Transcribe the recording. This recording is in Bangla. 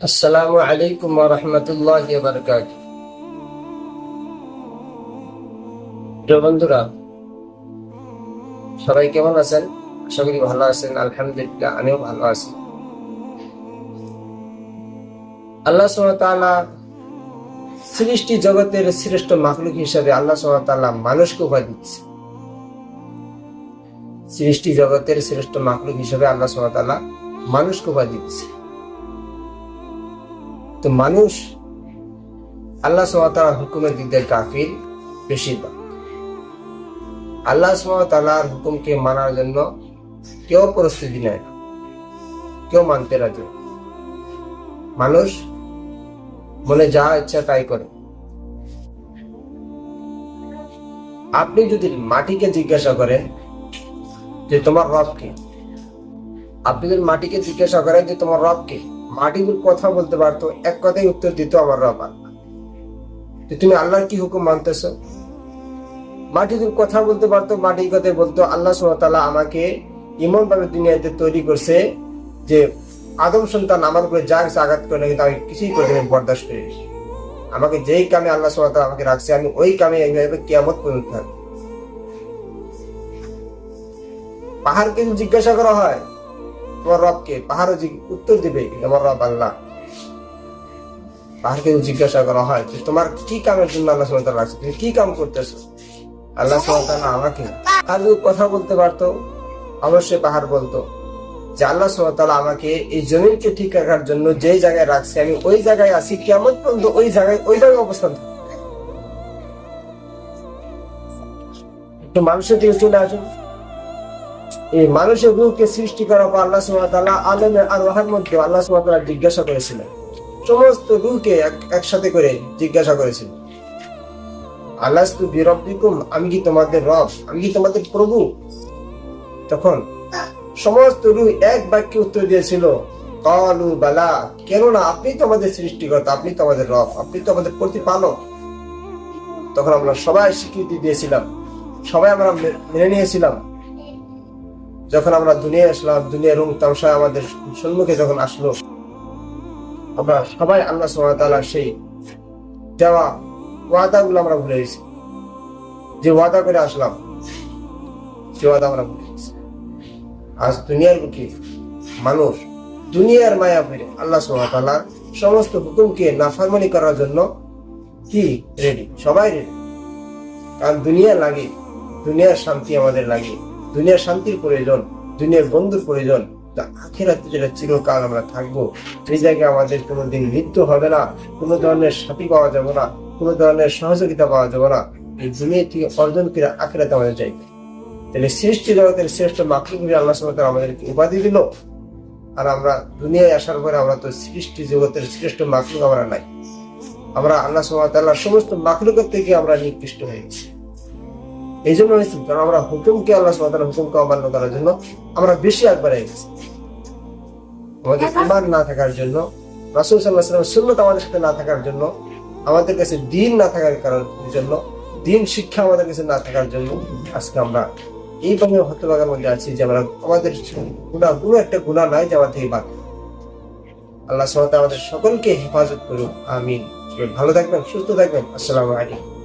আসসালামু আলাইকুম রহমতুল্লাহ বারকাত বন্ধুরা, সবাই কেমন আছেন? ভালো আছেন, আলহামদুলিল্লাহ, আমিও ভালো আছি। আল্লাহ সুবহানাহু সৃষ্টি জগতের শ্রেষ্ঠ মাখলুক হিসাবে আল্লাহ সুবহানাহু মানুষকে উপায় দিচ্ছে। সৃষ্টি জগতের শ্রেষ্ঠ মাখলুক হিসাবে আল্লাহ সুবহানাহু মানুষকে উপায় দিচ্ছে। তো মানুষ আল্লাহ সুবহানাহু হুকুমের দিক দিয়ে কাফির বেশিরভাগ। আল্লাহ সুবহানাহু হুকুমকে মানার জন্য কেউ প্রস্তুতি নেয় না, কেউ মানতে রাজি মানুষ মনে যা ইচ্ছা তাই করে। আপনি যদি মাটিকে জিজ্ঞাসা করেন যে তোমার রব কে? আপনি যদি মাটিকে জিজ্ঞাসা করেন যে তোমার রব কে? মাটি কথা বলতে পারতো, এক কথাই উত্তর দিত আমার রব আল্লাহ। তুমি আল্লাহর কি হুকুম মানতেছ? মাটি কথা বলতে পারতো মাটি কথাই বলতো, আল্লাহ সুবহানাহু আমাকে এমন ভাবে দুনিয়াতে তৈরি করছে যে আদম সন্তান আমার উপরে যা কিছু আঘাত করে কিন্তু আমি কিছুই করতে আমি বরদাস্ত করি। আমাকে যেই কামে আল্লাহ সুবহানাহু আমাকে রাখছে, আমি ওই কামে এইভাবে কিয়ামত পর্যন্ত থাকব। পাহাড়কে জিজ্ঞাসা করা হয় তোমার রবকে পাহাড়ও উত্তর দিবে আমার রব আল্লাহ। পাহাড়কে জিজ্ঞাসা করা হয়, যে তোমার কি কামের জন্য আল্লাহ সুবহানাহু রাখছে তুমি কি কাম করতেছো? আল্লাহ সুবহানাহু আমাকে আর যদি কথা বলতে পারতো, অবশ্যই পাহাড় বলতো। যে আল্লাহ সুবহানাহু আমাকে এই জমিনকে ঠিক রাখার জন্য যেই জায়গায় রাখছে, আমি ওই জায়গায় আছি, কেমন পর্যন্ত ওই জায়গায় ওইভাবে অবস্থান থাকব। একটু মানুষের দিকে চলে আসুন। এই মানুষের রূপকে সৃষ্টি করার পর আল্লাহ সুবহানাহু আলমের আর মধ্যে আল্লাহ সুবহানাহু জিজ্ঞাসা করেছিলেন। সমস্ত রূহকে এক- একসাথে করে জিজ্ঞাসা করেছিলেন আল্লাহ বিরব্বিকুম, আমি কি তোমাদের রব? আমি কি তোমাদের প্রভু? তখন সমস্ত রুহ এক বাক্যে উত্তর দিয়েছিল, কালু বালা, কেননা আপনি তো আমাদের সৃষ্টিকর্তা, আপনি তো আমাদের রব, আপনি তো আমাদের প্রতিপালক। তখন আমরা সবাই স্বীকৃতি দিয়েছিলাম। সবাই আমরা মেনে নিয়েছিলাম। যখন আমরা দুনিয়া আসলাম, দুনিয়ার রুম তামসা আমাদের সম্মুখে যখন আসলো, আমরা সবাই আল্লাহ সুবহানাহু সেই দেওয়া ওয়াদাগুলো আমরা ভুলে গেছি। যে ওয়াদা করে আসলাম, সে ওয়াদা আমরা ভুলে গেছি। আজ দুনিয়ার বুকে মানুষ, দুনিয়ার মায়া ফিরে আল্লাহ সুবহানাহু সমস্ত হুকুমকে নাফরমানি করার জন্য কি রেডি সবাই রেডি কারণ দুনিয়া লাগে, দুনিয়ার শান্তি আমাদের লাগে। দুনিয়ার শান্তির প্রয়োজন, দুনিয়ার বন্ধুর প্রয়োজন আখেরাতে যেটা চিরকাল আমরা থাকব, সেই জায়গায় আমাদের কোনোদিন মৃত্যু হবে না, কোনো ধরনের সাথী পাওয়া যাবে না, কোনো ধরনের সহযোগিতা পাওয়া যাবে না। এই দুনিয়া থেকে অর্জন করে আখেরাতে আমাদের যাইবে তাহলে সৃষ্টি জগতের শ্রেষ্ঠ মাকলুক আল্লাহ সুবহানাহু আমাদেরকে উপাধি দিল, আর আমরা দুনিয়ায় আসার পরে আমরা তো সৃষ্টি জগতের শ্রেষ্ঠ মাকলুক আমরা নাই। আমরা আল্লাহ সুবহানাহু সমস্ত মাকলুকের থেকে আমরা নিকৃষ্ট হয়ে গেছি। এই জন্য হয়েছে কারণ আমরা হুকুমকে আল্লাহ সুবহানাহু হুকুমকে অমান্য করার জন্য আমরা বেশি একবারে গেছি। আমাদের ইমান না থাকার জন্য রাসূল ওয়াসাল্লাম সুন্নাত আমাদের সাথে না থাকার জন্য আমাদের কাছে দিন না থাকার কারণ জন্য দিন শিক্ষা আমাদের কাছে না থাকার জন্য আজকে আমরা এইভাবে হতভাগার মধ্যে আছি যে আমরা আমাদের গুণা কোনো একটা গুণা নাই যে আমার থেকে বাদ। আল্লাহ সুবহানাহু আমাদের সকলকে হেফাজত করুক আমিন। ভালো থাকবেন সুস্থ থাকবেন আসসালামু আলাইকুম।